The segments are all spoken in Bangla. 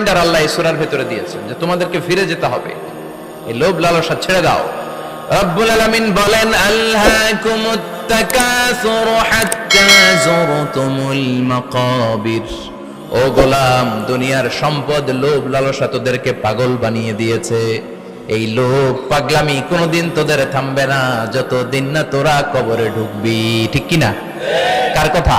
রিমাইন্ডার আল্লাহ এই সূরার ভেতরে দিয়েছেন যে তোমাদেরকে ফিরে যেতে হবে। এই লোভ লালসা ছেড়ে দাও। রব্বুল আলামিন বলেন হাত্তা যুরতুমুল মাকাবির। ও গোলাম, দুনিয়ার সম্পদ, লোভ লালসা তোদেরকে পাগল বানিয়ে দিয়েছে। এই লোভ পাগলামি কোনোদিন তোদের থামবে না, যতদিন না তোরা কবরে ঢুকবি। ঠিক কি না কার কথা?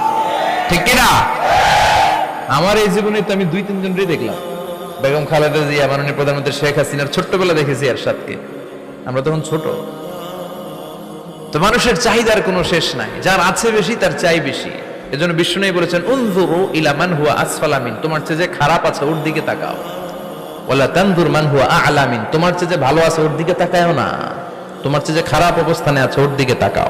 ঠিক কিনা? আমার এই জীবনে তো আমি দুই তিনজনই দেখলাম। বেগম খালেদা জিয়া, মাননীয় প্রধানমন্ত্রী শেখ হাসিনার ছোট্টবেলা দেখেছি এরশাদকে। আমরা তখন ছোট। তো মানুষের চাহিদার কোনো শেষ নাই। যার আছে বেশি, তার চাই বেশি। এজন্য বিষ্ণু বলেছেন, উনজুরু ইলা মান হুয়া আসফালামিন তোমার চেয়ে যে খারাপ আছে, ওর দিকে তাকাও। ওলা তানজুর মান হুয়া আলামিন তোমার চেয়ে যে ভালো আছে, ওর দিকে তাকায়ও না। তোমার চেয়ে যে খারাপ অবস্থানে আছে, ওর দিকে তাকাও।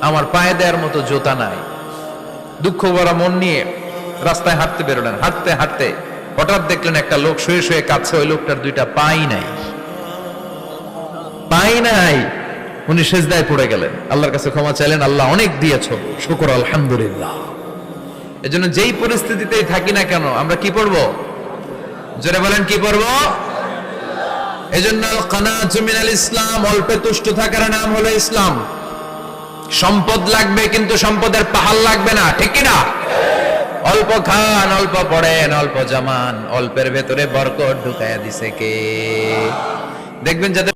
আমার পায়ে দেওয়ার মতো জুতা নাই। দুঃখ ভরা মন নিয়ে রাস্তায় হাঁটতে বেরোলেন। হাঁটতে হাঁটতে হঠাৎ দেখলেন একটা লোক শুয়ে শুয়ে কাঁদছে। ওই লোকটার দুইটা পাই নাই। পাই নাই। উনি সেজদায় পড়ে গেলেন। আল্লাহর কাছে ক্ষমা চাইলেন। আল্লাহ অনেক দিয়েছ। শুকর, আলহামদুলিল্লাহ। এজন্য যেই পরিস্থিতিতেই থাকি না কেন, আমরা কি পড়ব? জোরে বলেন, কি পড়ব? এজন্য মিনাল ইসলাম অল্পে তুষ্ট থাকার নাম হলো ইসলাম। সম্পদ লাগবে কিন্তু সম্পদের পাহাড় লাগবে না, ঠিক কি না অল্প খান, অল্প পড়েন, অল্প জামান, অল্পের ভেতরে বরকট ঢুকাইয়া দিছে কে? দেখবেন যাদের